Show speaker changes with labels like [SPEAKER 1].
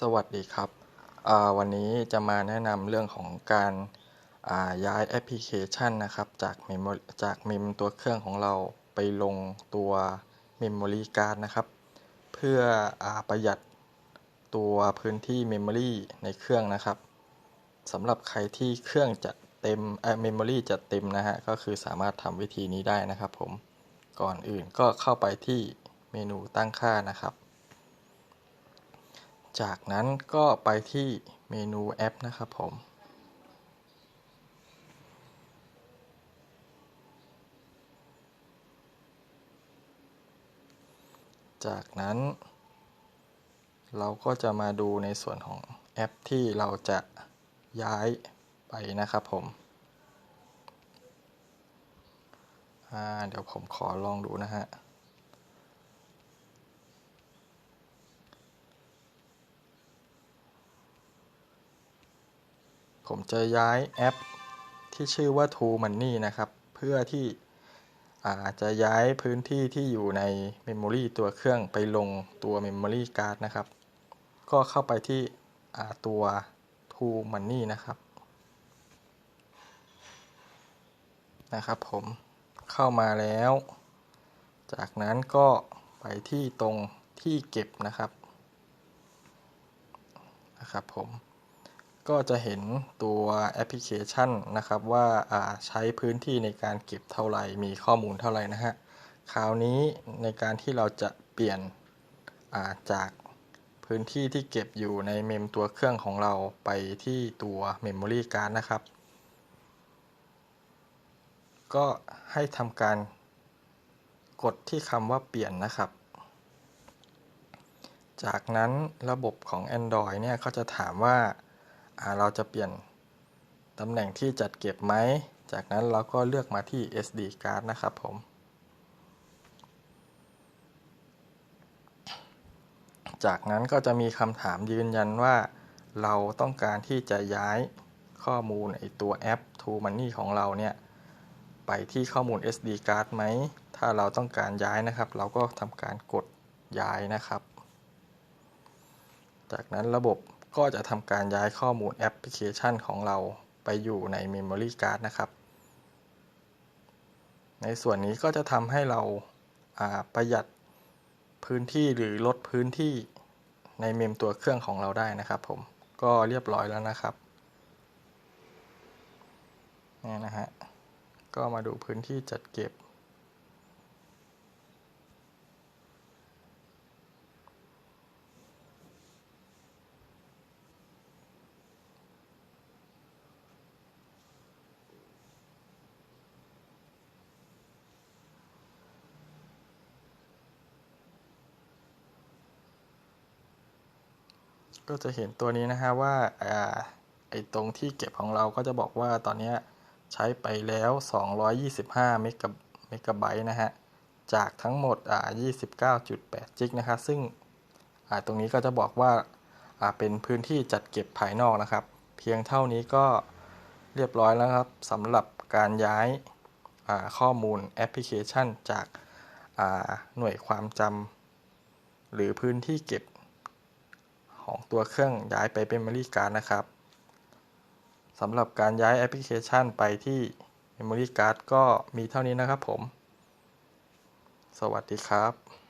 [SPEAKER 1] สวัสดีครับ วันนี้จะมาแนะนำเรื่องของการย้ายแอปพลิเคชันนะครับ จากเมมจากเมมตัวเครื่องของเราไปลงตัว Memory Card นะครับ เพื่ออประหยัดตัวพื้นที่ Memory ในเครื่องนะครับสำหรับใครที่เครื่องจะเต็มเมมโมรีจะเต็มนะฮะ ก็คือสามารถทำวิธีนี้ได้นะครับผม ก่อนอื่นก็เข้าไปที่เมนูตั้งค่านะครับ จากนั้นก็ไปที่เมนูแอปนะครับผม จากนั้น เราก็จะมาดูในส่วนของแอปที่เราจะย้ายไปนะครับผมเดี๋ยวผมขอลองดูนะฮะ ผมจะย้ายแอปที่ชื่อว่า t o Money นะครับ เพื่อที่อาจจะย้ายพื้นที่ที่อยู่ใน Memory ตัวเครื่องไปลงตัว Memory Card นะครับ ก็เข้าไปที่ตัว t o Money นะครับ นะครับผมเข้ามาแล้ว จากนั้นก็ไปที่ตรงที่เก็บนะครับ นะครับผม ก็จะเห็นตัวแอปพลิเคชันนะครับว่าใช้พื้นที่ในการเก็บเท่าไหร่ มีข้อมูลเท่าไหร่นะฮะ คราวนี้ในการที่เราจะเปลี่ยนจากพื้นที่ที่เก็บอยู่ในเมมตัวเครื่องของเราไปที่ตัว Memory Card นะครับ ก็ให้ทำการกดที่คำว่าเปลี่ยนนะครับ จากนั้นระบบของ Android เนี่ยเขาจะถามว่า เราจะเปลี่ยนตำแหน่งที่จัดเก็บไหม จากนั้นเราก็เลือกมาที่ SD card นะครับผม จากนั้นก็จะมีคำถามยืนยันว่า เราต้องการที่จะย้ายข้อมูลไอตัวแอป t o Money ของเราเนี่ยไปที่ข้อมูล SD card ไหม ถ้าเราต้องการย้ายนะครับ เราก็ทำการกดย้ายนะครับ จากนั้นระบบ ก็จะทำการย้ายข้อมูลแอปพลิเคชันของเราไปอยู่ใน Memory Card นะครับ ในส่วนนี้ก็จะทำให้เราประหยัดพื้นที่หรือลดพื้นที่ในเมมตัวเครื่องของเราได้นะครับผม ก็เรียบร้อยแล้วนะครับนี่นะฮะ ก็มาดูพื้นที่จัดเก็บ ก็จะเห็นตัวนี้นะฮะว่าไอ้ตรงที่เก็บของเราก็จะบอกว่าตอนนี้ใช้ไปแล้ว 225เมกะเมกะไบต์นะฮะ จากทั้งหมดอ่า29.8 จิกนะครับซึ่งตรงนี้ก็จะบอกว่าเป็นพื้นที่จัดเก็บภายนอกนะครับ เพียงเท่านี้ก็เรียบร้อยแล้วครับสำหรับการย้ายข้อมูลแอปพลิเคชันจากหน่วยความจำหรือพื้นที่เก็บ ของตัวเครื่องย้ายไปเป็น Memory Card นะครับสำหรับการย้ายแอปพลิเคชันไปที่ Memory Card ก็มีเท่านี้นะครับผม สวัสดีครับ